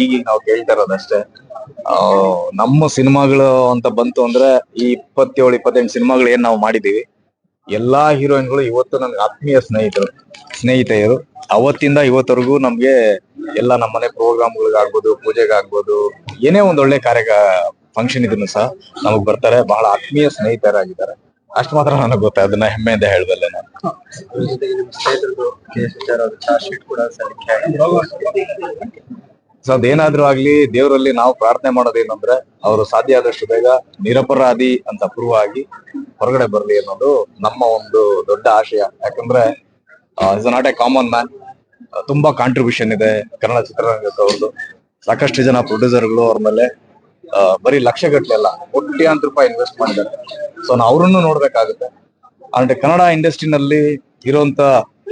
ಈಗೀಗ ನಾವು ಕೇಳ್ತಾ ಇರೋದಷ್ಟೇ ನಮ್ಮ ಸಿನಿಮಾಗಳು ಅಂತ ಬಂತು ಅಂದ್ರೆ ಈ ಇಪ್ಪತ್ತೇಳು, ಇಪ್ಪತ್ತೆಂಟು ಸಿನಿಮಾಗಳು ಏನ್ ನಾವು ಮಾಡಿದೀವಿ. ಎಲ್ಲಾ ಹೀರೋಯಿನ್ಗಳು ಇವತ್ತು ನನ್ಗೆ ಆತ್ಮೀಯ ಸ್ನೇಹಿತರು, ಸ್ನೇಹಿತೆಯರು. ಅವತ್ತಿಂದ ಇವತ್ತವರೆಗೂ ನಮ್ಗೆ ಎಲ್ಲ ನಮ್ಮನೆ ಪ್ರೋಗ್ರಾಮ್ಗಳಿಗಾಗ್ಬೋದು ಪೂಜೆಗಾಗ್ಬೋದು ಏನೇ ಒಂದ್ ಒಳ್ಳೆ ಕಾರ್ಯ ಫಂಕ್ಷನ್ ಇದನ್ನು ಸಹ ನಮಗ್ ಬರ್ತಾರೆ. ಬಹಳ ಆತ್ಮೀಯ ಸ್ನೇಹಿತರಾಗಿದ್ದಾರೆ. ಅಷ್ಟು ಮಾತ್ರ ನನಗೆ ಗೊತ್ತ, ಅದನ್ನ ಹೆಮ್ಮೆಯಿಂದ ಹೇಳ್ಬಲ್ಲೆ ನಾನು. ಸ್ನೇಹಿತರದ್ದು ಶೀಟ್ ಕೂಡ ಸೊ ಅದೇನಾದ್ರೂ ಆಗ್ಲಿ ದೇವರಲ್ಲಿ ನಾವು ಪ್ರಾರ್ಥನೆ ಮಾಡೋದೇನಂದ್ರೆ ಅವರು ಸಾಧ್ಯ ಆದಷ್ಟು ಬೇಗ ನಿರಪರಾಧಿ ಅಂತ ಪ್ರೂವ್ ಆಗಿ ಹೊರಗಡೆ ಬರ್ಲಿ ಅನ್ನೋದು ನಮ್ಮ ಒಂದು ದೊಡ್ಡ ಆಶಯ. ಯಾಕಂದ್ರೆ is not a common man ತುಂಬಾ ಕಾಂಟ್ರಿಬ್ಯೂಷನ್ ಇದೆ ಕನ್ನಡ ಚಿತ್ರರಂಗಕ್ಕೆ ಸಾಕಷ್ಟು ಜನ ಪ್ರೊಡ್ಯೂಸರ್ಗಳು ಅವ್ರ ಮೇಲೆ ಬರೀ ಲಕ್ಷ ಗಟ್ಟಲೆ ಅಲ್ಲ, ಕೋಟ್ಯಾಂತರ ರೂಪಾಯಿ ಇನ್ವೆಸ್ಟ್ ಮಾಡಿದ್ದಾರೆ. ಸೊ ನಾವು ಅವ್ರನ್ನು ನೋಡ್ಬೇಕಾಗುತ್ತೆ. ಅಂದ್ರೆ ಕನ್ನಡ ಇಂಡಸ್ಟ್ರಿನಲ್ಲಿ ಇರುವಂತ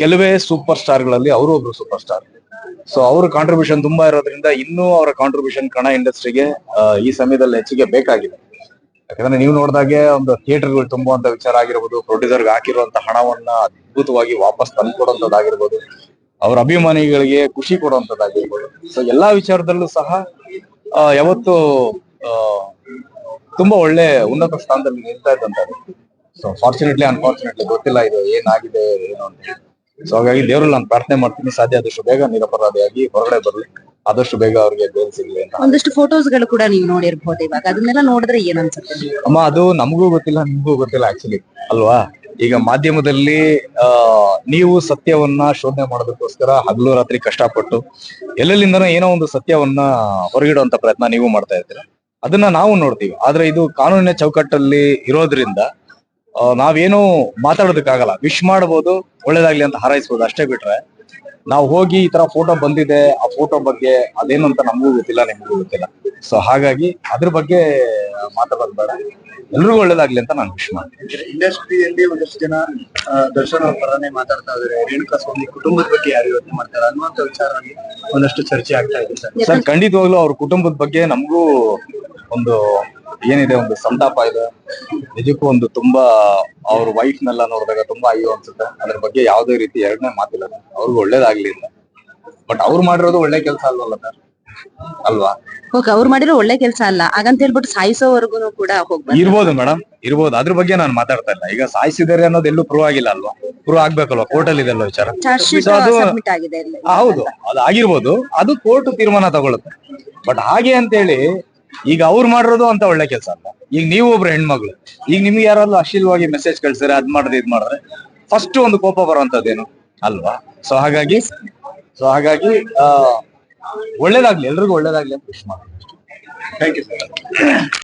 ಕೆಲವೇ ಸೂಪರ್ ಸ್ಟಾರ್ಗಳಲ್ಲಿ ಅವರು ಒಬ್ರು ಸೂಪರ್ ಸ್ಟಾರ್ ಸೊ ಅವ್ರ ಕಾಂಟ್ರಿಬ್ಯೂಷನ್ ತುಂಬಾ ಇರೋದ್ರಿಂದ ಇನ್ನೂ ಅವರ ಕಾಂಟ್ರಿಬ್ಯೂಷನ್ ಕನ್ನಡ ಇಂಡಸ್ಟ್ರಿಗೆ ಈ ಸಮಯದಲ್ಲಿ ಹೆಚ್ಚಿಗೆ ಬೇಕಾಗಿದೆ. ಯಾಕಂದ್ರೆ ನೀವು ನೋಡಿದಾಗೆ ಒಂದು ಥಿಯೇಟರ್ಗಳು ತುಂಬುವಂತ ವಿಚಾರ ಆಗಿರ್ಬೋದು ಪ್ರೊಡ್ಯೂಸರ್ಗೆ ಹಾಕಿರುವಂತ ಹಣವನ್ನ ಅದ್ಭುತವಾಗಿ ವಾಪಸ್ ತಂದ್ಕೊಡುವಂತದ್ದಾಗಿರ್ಬೋದು ಅವ್ರ ಅಭಿಮಾನಿಗಳಿಗೆ ಖುಷಿ ಕೊಡುವಂತದ್ದಾಗಿರ್ಬೋದು ಸೊ ಎಲ್ಲಾ ವಿಚಾರದಲ್ಲೂ ಸಹ ಯಾವತ್ತು ತುಂಬಾ ಒಳ್ಳೆ ಉನ್ನತ ಸ್ಥಾನದಲ್ಲಿ ನಿಲ್ತಾ ಇದ್ದಂತ ಸೊ ಫಾರ್ಚುನೇಟ್ಲಿ ಅನ್ಫಾರ್ಚುನೇಟ್ಲಿ ಗೊತ್ತಿಲ್ಲ ಇದು ಏನಾಗಿದೆ, ಏನು ಅಂತ ಸೊ ಹಾಗಾಗಿ ದೇವರಲ್ಲಿ ನಾನು ಪ್ರಾರ್ಥನೆ ಮಾಡ್ತೀನಿ ಸಾಧ್ಯ ಆದಷ್ಟು ಬೇಗ ನಿರಪರಾಧಿಯಾಗಿ ಹೊರಗಡೆ ಬರ್ಲಿ ಆದಷ್ಟು ಬೇಗ ಅವ್ರಿಗೆ ಬೇಲ್ ಸಿಗ್ಲಿ ಅಂತ. ಒಂದಷ್ಟು ಫೋಟೋಸ್ಗಳು ಕೂಡ ನೀವು ನೋಡಿರ್ಬೋದು ಇವಾಗ ಅದನ್ನೆಲ್ಲ ನೋಡಿದ್ರೆ ಏನ್ ಅನ್ಸುತ್ತೆ ನಿಮ್ಗೆ? ಅಮ್ಮ ಅದು ನಮಗೂ ಗೊತ್ತಿಲ್ಲ ನಿಮಗೂ ಗೊತ್ತಿಲ್ಲ ಆಕ್ಚುಲಿ ಅಲ್ವಾ? ಈಗ ಮಾಧ್ಯಮದಲ್ಲಿ ಆ ನೀವು ಸತ್ಯವನ್ನ ಶೋಧನೆ ಮಾಡೋದಕ್ಕೋಸ್ಕರ ಹಗಲು ರಾತ್ರಿ ಕಷ್ಟಪಟ್ಟು ಎಲ್ಲೆಲ್ಲಿಂದನೋ ಏನೋ ಒಂದು ಸತ್ಯವನ್ನ ಹೊರಗಿಡುವಂತ ಪ್ರಯತ್ನ ನೀವು ಮಾಡ್ತಾ ಇರ್ತೀರ. ಅದನ್ನ ನಾವು ನೋಡ್ತೀವಿ. ಆದ್ರೆ ಇದು ಕಾನೂನಿನ ಚೌಕಟ್ಟಲ್ಲಿ ಇರೋದ್ರಿಂದ ಆ, ನಾವೇನು ಮಾತಾಡೋದಕ್ಕಾಗಲ್ಲ. ವಿಶ್ ಮಾಡಬಹುದು ಒಳ್ಳೇದಾಗ್ಲಿ ಅಂತ ಹಾರೈಸ್ಬೋದು ಅಷ್ಟೇ ಬಿಟ್ರೆ ನಾವು ಹೋಗಿ ಈ ತರ ಫೋಟೋ ಬಂದಿದೆ ಆ ಫೋಟೋ ಬಗ್ಗೆ ಅದೇನು ಅಂತ ನಮಗೂ ಗೊತ್ತಿಲ್ಲ ನಿಮಗೂ ಗೊತ್ತಿಲ್ಲ. ಸೊ ಹಾಗಾಗಿ ಅದ್ರ ಬಗ್ಗೆ ಮಾತಾಡೋದು ಬೇಡ. ಎಲ್ರಿಗೂ ಒಳ್ಳೇದಾಗ್ಲಿ ಅಂತ ನಾನು ವಿಶ್ ಮಾಡ್ತೀನಿ. ಇಂಡಸ್ಟ್ರಿಯಲ್ಲಿ ಒಂದಷ್ಟು ಜನ ದರ್ಶನ ಅವ್ರ ಪರನೇ ಮಾತಾಡ್ತಾ ಇದಾರೆ. ರೇಣುಕಾ ಸ್ವಾಮಿ ಕುಟುಂಬದ ಬಗ್ಗೆ ಯಾರು ಯೋಚನೆ ಮಾಡ್ತಾರೆ? ಅನ್ನುವಂತ ವಿಚಾರವಾಗಿ ಒಂದಷ್ಟು ಚರ್ಚೆ ಆಗ್ತಾ ಇದೆ ಸರ್ ಖಂಡಿತವಾಗ್ಲೂ ಅವ್ರ ಕುಟುಂಬದ ಬಗ್ಗೆ ನಮಗೂ ಒಂದು ಏನಿದೆ ಒಂದು ಸಂತಾಪ ಇದೆ. ನಿಜಕ್ಕೂ ಒಂದು ತುಂಬಾ ಅವ್ರ ವೈಫ್ ನೆಲ್ಲ ನೋಡಿದಾಗ ತುಂಬಾ ಅಯ್ಯೋ ಅನ್ಸುತ್ತೆ. ಅದ್ರ ಬಗ್ಗೆ ಯಾವುದೇ ರೀತಿ ಎರಡನೇ ಮಾತಿಲ್ಲ. ಅವ್ರಿಗೂ ಒಳ್ಳೇದಾಗ್ಲಿ ಬಟ್ ಅವ್ರು ಮಾಡಿರೋದು ಒಳ್ಳೆ ಕೆಲಸ ಅಲ್ವಲ್ಲ ಸರ್ ಅಲ್ವಾ? ಓಕೆ ಅವ್ರು ಮಾಡಿರೋ ಒಳ್ಳೆ ಕೆಲಸ ಅಲ್ಲ. ಹಾಗಂತ ಹೇಳ್ಬಿಟ್ಟು ಸಾಯಿಸೋವರೆಗೂ ಕೂಡ ಹೋಗ್ಬಾರ್ದು ಇರ್ಬೋದು ಮೇಡಮ್ ಇರ್ಬೋದು. ಅದ್ರ ಬಗ್ಗೆ ನಾನು ಮಾತಾಡ್ತಾ ಇಲ್ಲ. ಈಗ ಸಾಯಿಸಿದ್ದಾರೆ ಅನ್ನೋದು ಎಲ್ಲೂ ಪ್ರೂವ್ ಆಗಿಲ್ಲ ಅಲ್ವಾ? ಪ್ರೂವ್ ಆಗ್ಬೇಕಲ್ವಾ? ಕೋರ್ಟಲ್ಲಿ ಇದೆಲ್ಲ ವಿಚಾರ? ಚಾರ್ಜ್ ಶೀಟ್ So ಅದು- ಸಬ್ಮಿಟ್ ಆಗಿದೆ ಇಲ್ಲಿ ಆ, ಹೌದು. ಅದು ಆಗಿರ್ಬೋದು. ಅದು ಕೋರ್ಟ್ ತೀರ್ಮಾನ ತಗೊಳ್ಳುತ್ತೆ ಬಟ್ ಹಾಗೆ ಅಂತೇಳಿ ಈಗ ಅವ್ರು ಮಾಡಿರೋದು ಅಂತ ಒಳ್ಳೆ ಕೆಲಸ ಅಲ್ಲ. ಈಗ ನೀವು ಒಬ್ರು ಹೆಣ್ಮಗಳು, ಈಗ ನಿಮ್ಗೆ ಯಾರಾದ್ರೂ ಅಶ್ಲೀಲವಾಗಿ ಮೆಸೇಜ್ ಕಳ್ಸಿದ್ರೆ ಅದ್ ಮಾಡಿದ್ರೆ ಇದ್ ಮಾಡಿದ್ರೆ ಫಸ್ಟ್ ಒಂದು ಕೋಪ ಬರುವಂತದ್ದೇನು ಅಲ್ವಾ? ಸೊ ಹಾಗಾಗಿ ಸೊ ಹಾಗಾಗಿ ಒಳ್ಳೇದಾಗ್ಲಿ, ಎಲ್ರಿಗೂ ಒಳ್ಳೇದಾಗ್ಲಿ ಅಂತ ವಿಶ್ ಮಾಡ್ತೀನಿ. Thank you sir